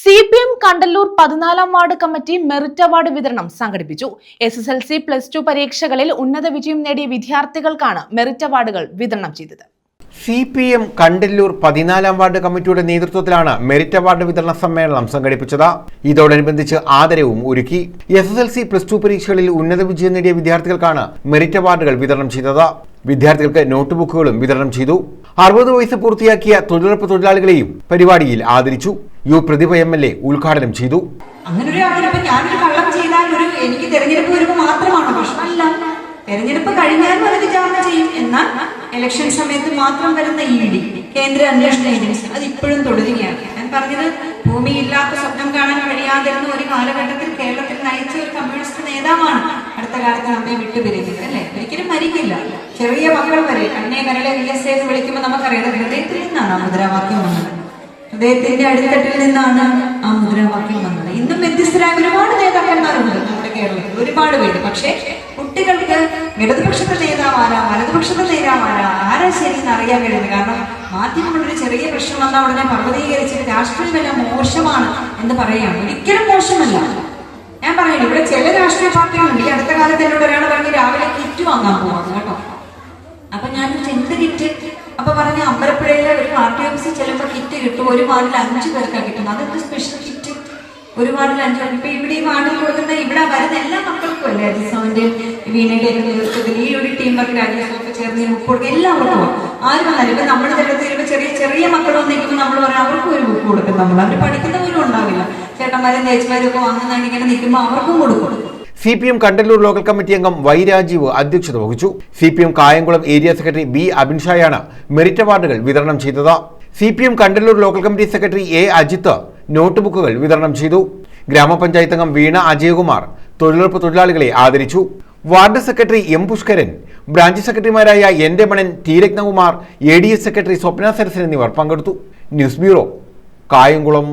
C P M Kandalloor പതിനാലാം ward committee merit award വിതരണം സംഘടിപ്പിച്ചു. S S L C plus two പരീക്ഷകളിൽ ഉന്നത വിജയം നേടിയ വിദ്യാർത്ഥികൾക്കാണ് മെറിറ്റ് അവാർഡുകൾ വിതരണം ചെയ്തത്. സി പി എം കണ്ടല്ലൂർ പതിനാലാം വാർഡ് കമ്മിറ്റിയുടെ നേതൃത്വത്തിലാണ് മെറിറ്റ് അവാർഡ് വിതരണ സമ്മേളനം സംഘടിപ്പിച്ചത്. ഇതോടനുബന്ധിച്ച് ആദരവും ഒരുക്കി S S L C plus two പരീക്ഷകളിൽ ഉന്നത വിജയം നേടിയ വിദ്യാർത്ഥികൾക്കാണ് മെറിറ്റ് അവാർഡുകൾ വിതരണം ചെയ്തത്. വിദ്യാർത്ഥികൾക്ക് നോട്ട് ബുക്കുകളും വിതരണം ചെയ്തു. അറുപത് വയസ്സ് പൂർത്തിയാക്കിയ തൊഴിലുറപ്പ് തൊഴിലാളികളെയും പരിപാടിയിൽ ആദരിച്ചു. U Prathibha M L A ഉദ്ഘാടനം ചെയ്തു. അങ്ങനെ ഒരു അവരിപ്പോ ഞാനൊരു കള്ളം ചെയ്താൽ ഒരു എനിക്ക് തെരഞ്ഞെടുപ്പ് വരുമ്പോൾ മാത്രമാണോ പ്രശ്നമല്ല. തെരഞ്ഞെടുപ്പ് കഴിഞ്ഞാലും അത് വിചാരണ ചെയ്യും. എന്നാൽ ഇലക്ഷൻ സമയത്ത് മാത്രം വരുന്ന ഇ ഡി കേന്ദ്ര അന്വേഷണ ഏജൻസി അത് ഇപ്പോഴും തുടരുകയാണ് ഞാൻ പറഞ്ഞത് ഭൂമിയില്ലാത്ത സ്വപ്നം കാണാൻ കഴിയാതിരുന്ന ഒരു കാലഘട്ടത്തിൽ കേരളത്തിൽ നയിച്ച ഒരു കമ്മ്യൂണിസ്റ്റ് നേതാവാണ് അടുത്ത കാലത്ത് നമ്മെ വിട്ടുപിരിയുന്നത് അല്ലെ? ഒരിക്കലും മരിക്കില്ല. ചെറിയ മക്കൾ വരെ കണ്ണേ കരളെ വി എസ് എന്ന് വിളിക്കുമ്പോൾ നമുക്കറിയാം ഹൃദയത്തിൽ നിന്നാണ് മുദ്രാവാക്യം വന്നത്. ഹൃദയത്തിന്റെ അടിത്തട്ടിൽ നിന്നാണ് ആ മുദ്രാവാക്യം വന്നത്. ഇന്നും വ്യത്യസ്തരായ ഒരുപാട് നേതാക്കന്മാരുണ്ട് നമ്മുടെ കേരളത്തിൽ. ഒരുപാട് പേര്. പക്ഷേ കുട്ടികൾക്ക് ഇടതുപക്ഷത്തെ നേതാവാരാ വലതുപക്ഷത്തെ നേതാവാരാ ആരാ ശരി എന്ന് അറിയാൻ കഴിയുന്നത്? കാരണം മാധ്യമങ്ങളൊരു ചെറിയ പ്രശ്നം വന്നാൽ ഉടനെ പർവതീകരിച്ചിട്ട് രാഷ്ട്രീയമെല്ലാം മോശമാണ് എന്ന് പറയുകയാണ്. ഒരിക്കലും മോശമല്ല. ഞാൻ പറയുന്നു ഇവിടെ ചില രാഷ്ട്രീയ പാർട്ടികളുണ്ട്. ഈ അടുത്ത കാലത്ത് എന്നോട് ഒരാൾ പറഞ്ഞ് രാവിലെ കിറ്റ് വാങ്ങാൻ പോവാന്ന് കേട്ടോ. അപ്പൊ ഞാൻ എന്ത് കിറ്റ്? അപ്പൊ പറഞ്ഞ അമ്പലപ്പുഴയിലെ ഒരു ആർ ടി എം സി ചിലപ്പോൾ കിറ്റ് കിട്ടും. ഒരു വാർഡിൽ അഞ്ചു പേർക്കാണ് കിട്ടുന്നത്. അതെന്ത് സ്പെഷ്യൽ കിറ്റ് ഒരു വാർഡിൽ അഞ്ചു പേർക്ക്. ഇപ്പൊ ഇവിടെ ഈ വാർഡിൽ കൊടുക്കുന്ന ഇവിടെ വരുന്ന എല്ലാ മക്കൾക്കും അല്ലേ രാജസ്ഥാന്റെ വീണയുടെ നേതൃത്വത്തിൽ ഈ ഒരു ടീം വർക്ക് രാജസ്ഥാനൊക്കെ ചേർന്ന് ബുക്ക് കൊടുക്കുക എല്ലാവർക്കും ആരും വന്നാലും ഇപ്പൊ നമ്മൾ തരത്തിൽ ഇപ്പൊ ചെറിയ ചെറിയ മക്കൾ വന്നിരിക്കുമ്പോൾ നമ്മൾ പറയാം അവർക്കും ഒരു ബുക്ക് കൊടുക്കും നമ്മൾ അവർ പഠിക്കുന്ന പോലും ഉണ്ടാവില്ല. ചേട്ടന്മാരും ചേച്ചിമാരും ഒക്കെ വാങ്ങുന്നതാണ് ഇങ്ങനെ നിൽക്കുമ്പോൾ അവർക്കും കൊടുക്കും. C P M Kandalloor local committee അംഗം വൈ രാജീവ് അധ്യക്ഷത വഹിച്ചു. C P M Kayamkulam area secretary B അബിൻഷായാണ് merit അവാർഡുകൾ വിതരണം ചെയ്തത്. C P M Kandalloor local committee secretary A Ajith note ബുക്കുകൾ വിതരണം ചെയ്തു. ഗ്രാമപഞ്ചായത്ത് അംഗം വീണ അജയകുമാർ തൊഴിലുറപ്പ് തൊഴിലാളികളെ ആദരിച്ചു. Ward secretary M Pushkaran branch സെക്രട്ടറിമാരായ N Ramanan T Rathnakumar A D S secretary Swapna Sarasan എന്നിവർ പങ്കെടുത്തു. News bureau Kayamkulam.